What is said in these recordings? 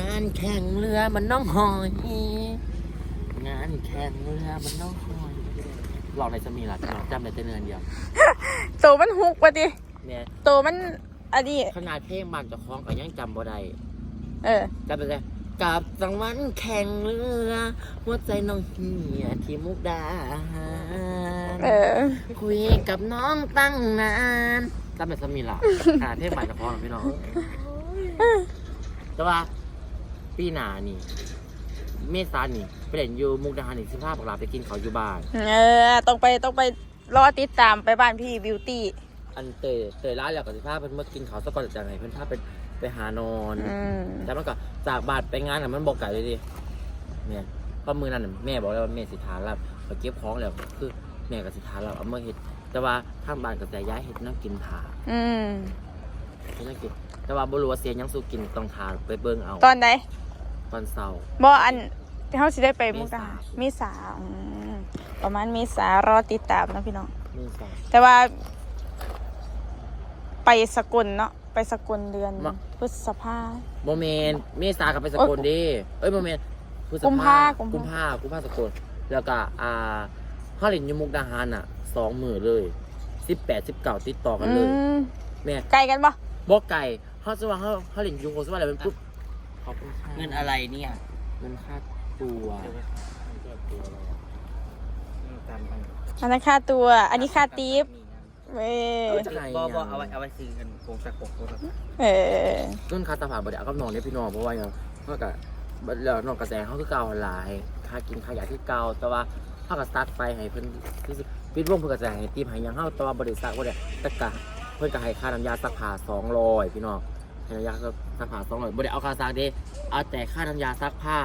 งานแข่งเรือมันน้องหอย งานแข่งเรือมันน้องหอยหลอกในจะมีหลักหลอกจำในแต่เนือนเดียวโตมันฮุกปะดิเนี่ยโตมันอันนี้ขนาดเพลงมันจะคล้องก็ยังจำบ่ได้เออจำได้ไหมกับสังวันแข่งเรือหัวใจน้องเหียที่มุกดาหารเออคุยกับน้องตั้งนานจำได้จะมีหลักขนาดเพลงมันจะคล้องพี่น้องแต่ว่า ปีหน้านี่ เมษานี่ไปเล่นอยู่มุกดาหารนี่สิพาพวกเราไปกินเขาวอยู่บ้าน เออต้องไปต้องไปรอติดตามไปบ้านพี่บิวตี้อันเตยเตยร้านแล้วกับสิพาเพิ่นมากินเขาวสักก่อนจากไหนเพิ่นพาไปไปหานอน อืมแต่มันก็จากบาทไปงานน่ะมันบอกไก่เลยดิเนี่ยเพราะมือนั้นน่ะแม่บอกแล้วว่าแม่สิทานแล้วพอเก็บของแล้วคือแม่กับสิทานแล้วเอามาเฮ็ด แต่ว่าทางบ้านก็แต่ย้ายเฮ็ดน้ำกินถาอืมเฮ็ดน้ำกิน แต่ว่าบ่รู้ว่าเสียหยังสู้กินต้องทานไปเบิ่งเอาตอนไหน ตอนเช้าบ่อันที่เขาสิได้ไปมุกดาหารเมมีษาสาอืมประมาณมีสารอติดตามนะพี่น้องนี่ใช่แต่ว่า ไปสกลเนาะไปสกลเดือนมะพฤษภาบ่แม่นเมษาก็ไปสกลเด้เอ้ยบ่แม่นพฤษกุมภากุกุมมภาภากุมภาสกลแล้วก็อ่าเฮาเล่นอยู่มุกดาหารน่ะสองมื้อเลย18 19ติดต่อกันอืเลย มแม่ ไกลกันปะบ่ไก่เขาจะว่าเขาเขาเล่นยูโคสว่าอะไรเป็นปุ๊บ ขอบคุณค่ะเงินอะไรเนี่ย เงินค่าตัวอันนั้นค่าตัว อันนี้ค่าทิปเว้ยบอบอเอาไว้เอาไว้ซื้อกันโครงสักโครงสักเออเงินค่าตาผ่าบ่ได้เอากับน้องเนี่ยพี่น้องเพราะว่าอย่างเขาก็แล้วน้องกระแสเขาคือเก่าหลายค่ากินค่ายาที่เก่าแต่ว่าเขาก็ซัดไปให้เพิ่นที่สุดปิดวงเพิ่นกระแสให้ตีมให้หยังเฮาแต่ว่าบ่ได้ซักบ่ได้แต่ก็เพิ่นก็ให้ค่าน้ำยาซักผ้า200พี่น้อง ให้น้ำยาซักผ้า200บ่ได้เอาค่าซักเด้เอาแต่ค่าน้ำยาซักผ้า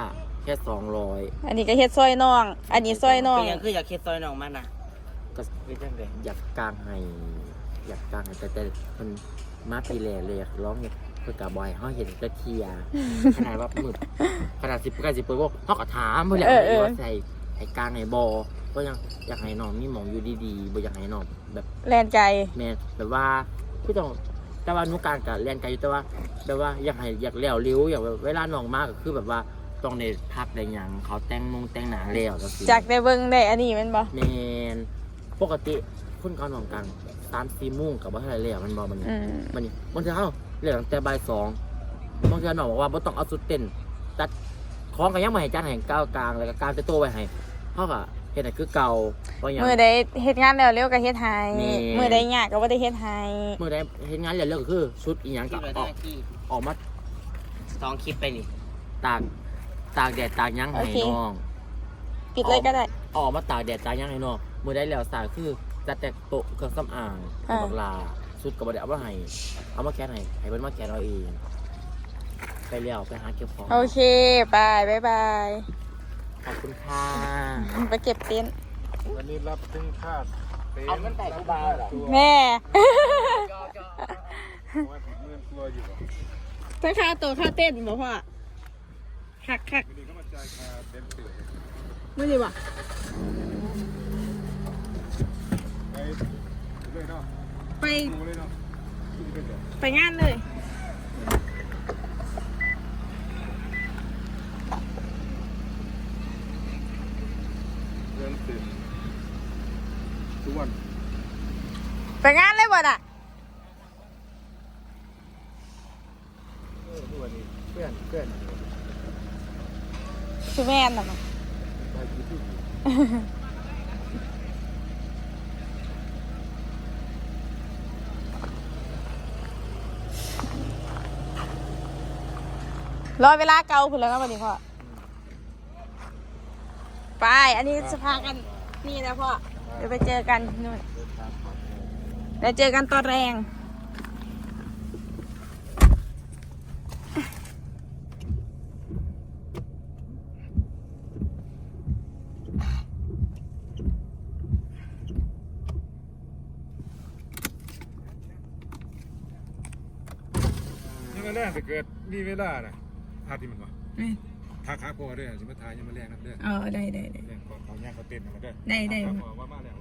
แค่200อันนี้ก็เฮ็ดซอยน้อง อันนี้ซอยน้อง เป็นยังคืออยากเคสซอยน้องมันนะก็เป็นจังไดอยากกางให้ อยากกางให้แต่แต่มันมาปีแรกเลยอยากร้องเนี่ยเพื่อกะบอยเขาเห็นจะเคลียร์ขนาดว่ามืดขนาดสิบใกล้สิบเปิดว่าเขาก็ถามเพื่อแหละเออเออ ว่าใส่ให้กลางให้บอก็ยังอยากให้น้องมีหมองอยู่ดีๆบ่อยากให้น้องแบบ แลนไกล แม่นแบบว่าพี่ต้อง แต่ว่าหนุกลางกับเรียนไกลอยู่แต่ว่าแบบว่าอยากให้อยากเลี้ยวเร็วอยากแบบเวลาน้องมากก็คือแบบว่าต้องในพักในอย่างเขาแต่งนงแต่งหนาแล้วก็คือจากได้เบิ่งได้อันนี้แมันบ่แมนปกติคนเขานอนกลางสามสี่โมุ่งกับว่าเท่าไหรเลยอะมันบอกมันอืม มันนี่บางทีเขาเรียกตั้งแต่บ่ายสองบางทีน้องบอกว่าบ่ต้องเอาสุดเต้นจัดของกันยังไม่ให้จัดให้ก้าวกลางแล้วก็กลางจะโตวไว้ให้เขาก็ เห็นไหนคือเก่าเพราะอย่างมือได้เฮ็ดงานแล้วเร็วก็เฮ็ดให้แม่มือได้ยากก็บ่ได้เฮ็ดให้เมื่อได้เห็นงานเรียนเรื่องก็คือชุดอีหยังคลิกัปบละอได้อกที่ออกมาสองคลิปไปนี่ตากตากแดดตากหยังให้น้อง ปิดเลยก็ได้ ออกมาตากแดดตากหยังให้น้องเมื่อได้แล้วสายคือจัดแต่โต๊ะเครื่องสำอางอ่า บักลาชุดก็บ่ได้เอามาให้เอามาแกะให้ให้เพิ่นมาแกะเอาเอง ไปแล้วไปหาเก็บของ โอเคบายบายบาย ขอบคุณค่ะไปเก็บเต็นท์วันนี้รับถึงคาดเป็นเอาเงินแต่กูบาเหรอตัวแม่ว่าถึงเมื่อนตัวอยู่หรอทั้งค่าตัวค่าเต้นบ่พ่อคักคักวันนี้ก็มาจ่ายค่าเต็มตื่นไม่ดีว่ะไปเลยเนาะไปดูเลยเนาะดูเลยเดี๋ยวไปงานเลย เรื่องตื่นทุกวันไปงานเลยบ่น่ะเออทุกวันนี้เพื่อนเพื่อนคือแม่นน่ะมั้งไปกี่ที่รอเวลาเก่าพุ่นแล้วนะวันนี้พ่อ ไป อันนี้จะพากันนี่นะพ่อ เดี๋ยวไปเจอกันนู่นเดินทางปลอดภัยเดี๋ยวเจอกันตอนแรง นี่ก็แรกแต่เกิดมีเวลาน่ะพาที่มันก่อน ทาขาพอด้วยสิมาทายยังมาแรงครับเด้อเออได้ได้ได้แรงขอขอย่างเขาเต้นมาเด้อได้ได้ ขาพอว่ามาแล้ว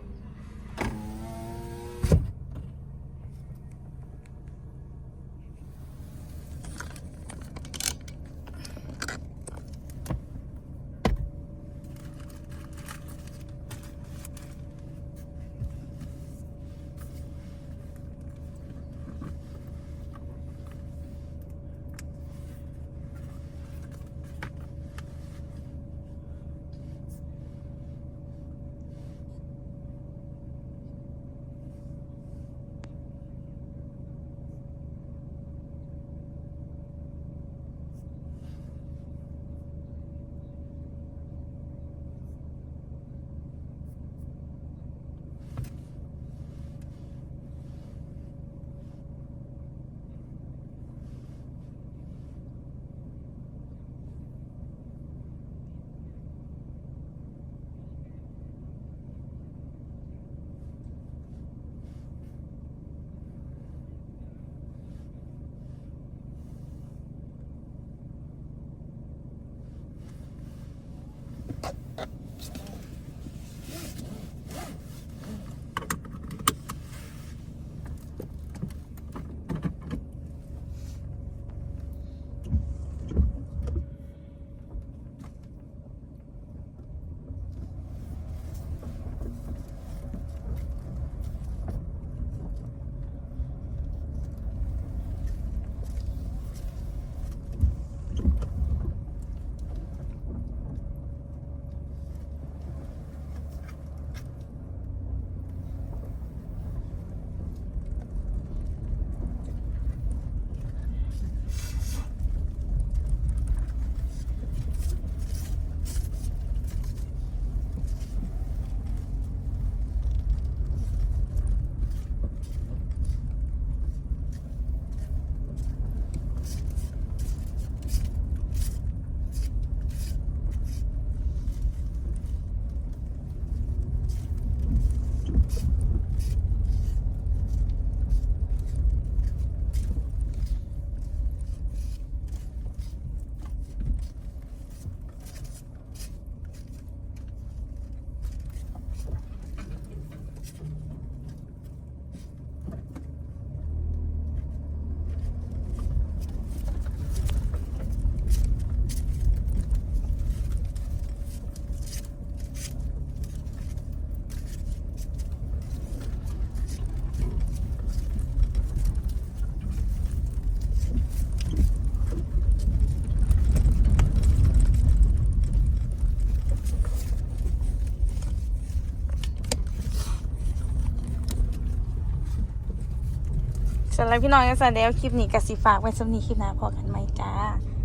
สำหรับพี่น้องกันสันเดียวคลิปนี้กสิฝากไว้สำนีคลิปหน้าพอกันไหมจ้า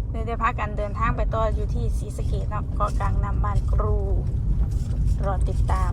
เดี๋ยวพักกันเดินทางไปต่ออยู่ที่ศรีสะเกดเนาะเกาะกลางน้ำบ้านกรู รอติดตาม